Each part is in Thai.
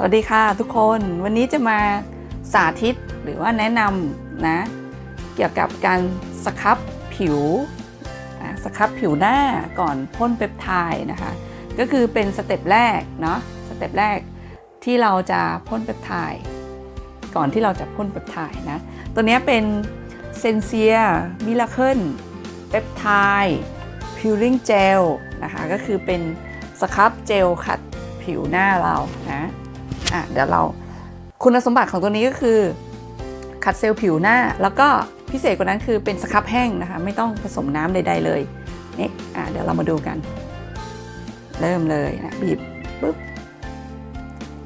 สวัสดีค่ะทุกคนวันนี้จะมาสาธิตหรือว่าแนะนำนะ เกี่ยวกับการสครับผิวอะสครับผิวหน้าก่อนพ่นเปปไทด์นะคะ ก็คือเป็นสเต็ปแรกเนาะสเต็ปแรกที่เราจะพ่นเปปไทด์ก่อนที่เราจะพ่นเปปไทด์นะ ตัวนี้เป็นเซนเซียมิลาเคิลเปปไทด์พิลลิ่งเจลนะคะก็คือเป็นสครับเจลขัดผิวหน้าเรานะ อะเดี๋ยวเราคุณสมบัติของตัวนี้ก็คือ ขัดเซลล์ผิวหน้า แล้วก็พิเศษกว่านั้นคือเป็นสครับแห้งนะคะ ไม่ต้องผสมน้ำใด ๆ เลยนี่อะเดี๋ยวเรามาดูกัน เริ่มเลยนะบีบปุ๊บ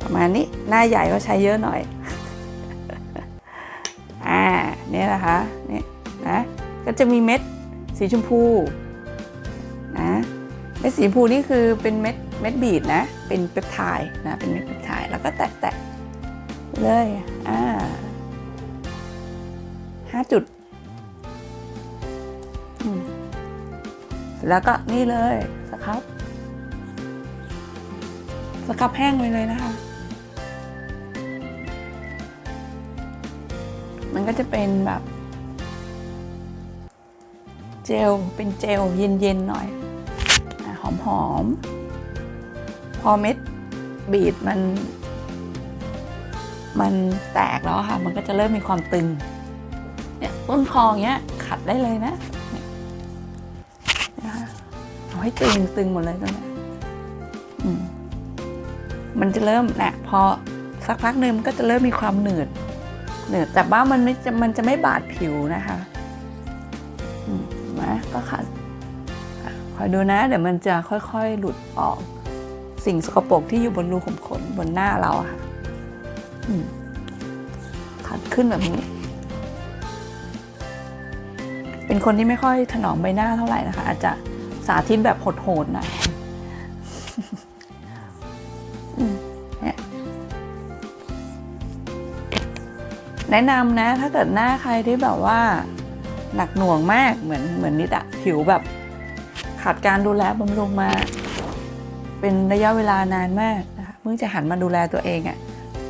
ประมาณนี้หน้าใหญ่ก็ใช้เยอะหน่อยอ่านี่นะคะนี่นะก็จะมีเม็ดสีชมพูนะเม็ดสีชมพูนี่คือเป็นเม็ดเม็ดบีดนะ เป็นเปปไทด์นะเป็นเม็ดเปปไทด์ แล้วก็แตะๆเลยอ่าห้าจุด แล้วก็นี่เลยสครับสครับแห้งไปเลยนะคะ มันก็จะเป็นแบบ เจล เป็นเจลเย็นๆหน่อยหอมหอมๆ พอเม็ดบีดมัน มันแตกแล้วค่ะ มันก็จะเริ่มมีความตึง เนี่ยต้นคองเงี้ยขัดได้เลยนะเนี่ยนะคะเอาให้ตึงตึงหมดเลยตรงนี้มันจะเริ่มแหละพอสักพักหนึ่งมันก็จะเริ่มมีความหนืดหนืดแต่ว่ามันไม่จะมันจะไม่บาดผิวนะคะนะก็ขัดคอยดูนะ เดี๋ยวมันจะค่อยๆ หลุดออก สิ่งสกปรกที่อยู่บนรูขุมขนบนหน้าเราค่ะ ขัดขึ้นแบบนี้ เป็นคนที่ไม่ค่อยถนอมใบหน้าเท่าไหร่นะคะ อาจจะสาธิตแบบโหดๆหน่อยเนี่ยแนะนำนะ ถ้าเกิดหน้าใครที่แบบว่า หนักหน่วงมากเหมือนเหมือนนิดอะผิวแบบขาดการดูแลบำรุงมา เป็นระยะเวลานานมากนะคะเพิ่งจะหันมาดูแลตัวเองอะ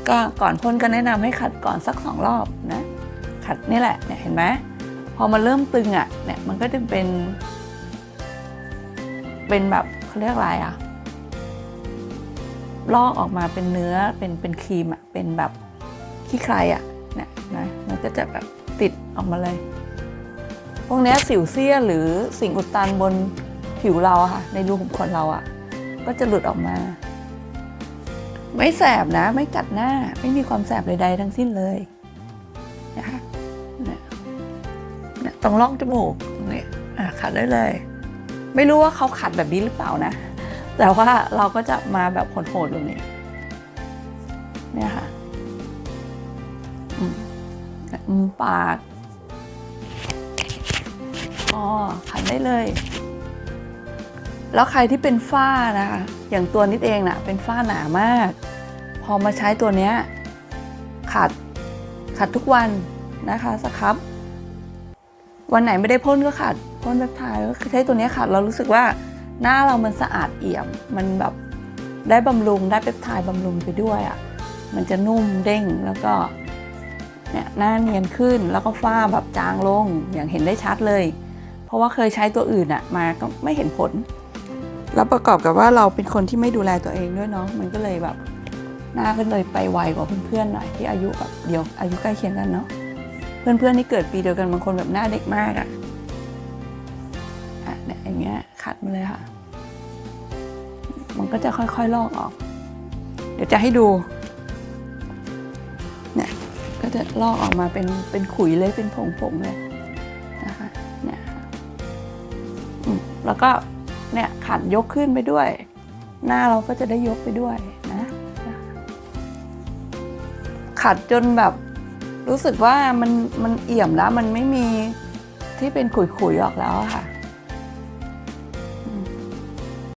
ก็ก่อนพ่นก็แนะนำให้ขัดก่อนสักสองรอบนะ ขัดนี่แหละเนี่ยเห็นไหมพอมันเริ่มตึงอะเนี่ยมันก็จะเป็น เป็นแบบเขาเรียกอะไรอะลอกออกมาเป็นเนื้อเป็นเป็นครีมอะเป็นแบบขี้ใครอะเนี่ยนะมันก็จะแบบติดออกมาเลย พวกนี้สิวเสี้ยหรือสิ่งอุดตันบนผิวเราค่ะ ในรูขุมขนเราอะ ก็จะหลุดออกมา ไม่แสบนะ ไม่กัดหน้า ไม่มีความแสบใดๆทั้งสิ้นเลยนะคะเนี่ยตรงร่องจมูกตรงนี้อะขัดได้เลย ไม่รู้ว่าเขาขัดแบบนี้หรือเปล่านะ แต่ว่าเราก็จะมาแบบโหดๆตรงนี้เนี่ยค่ะอืมปากอ๋อขันได้เลย แล้วใครที่เป็นฝ้านะคะ อย่างตัวนิดเองน่ะเป็นฝ้าหนามาก พอมาใช้ตัวเนี้ยขัดขัดทุกวันนะคะสครับ วันไหนไม่ได้พ่นก็ขัดพ่นแบบทายก็ใช้ตัวนี้ขัดเรารู้สึกว่าหน้าเรามันสะอาดเอี่ยม มันแบบได้บำรุงได้เปปไทด์บำรุงไปด้วยอะ่ะมันจะนุ่มเด้งแล้วก็เนี่ยหน้าเนียนขึ้นแล้วก็ฝ้าแบบจางลงอย่างเห็นได้ชัดเลย เพราะว่าเคยใช้ตัวอื่นอะ่ะมาก็ไม่เห็นผล แล้วประกอบกับว่าเราเป็นคนที่ไม่ดูแลตัวเองด้วยเนาะมันก็เลยแบบหน้าก็เลยไปไวกว่าเพื่อนๆหน่อยที่อายุแบบเดียวอายุใกล้เคียงกันเนาะเพื่อนๆที่เกิดปีเดียวกันบางคนแบบหน้าเด็กมากอะ่ะอะเนี่ยอย่างเงี้ยขัดมาเลยค่ะ มันก็จะค่อยๆลอกออก เดี๋ยวจะให้ดูเนี่ยก็จะลอกออกมาเป็นเป็นขุยเลยเป็นผงๆเลยนะคะเนี่ยอืมแล้วก็ เนี่ยขัดยกขึ้นไปด้วย หน้าเราก็จะได้ยกไปด้วยนะขัดจนแบบรู้สึกว่ามันมันเอี่ยมแล้วมันไม่มีที่เป็นขุยๆออกแล้วค่ะ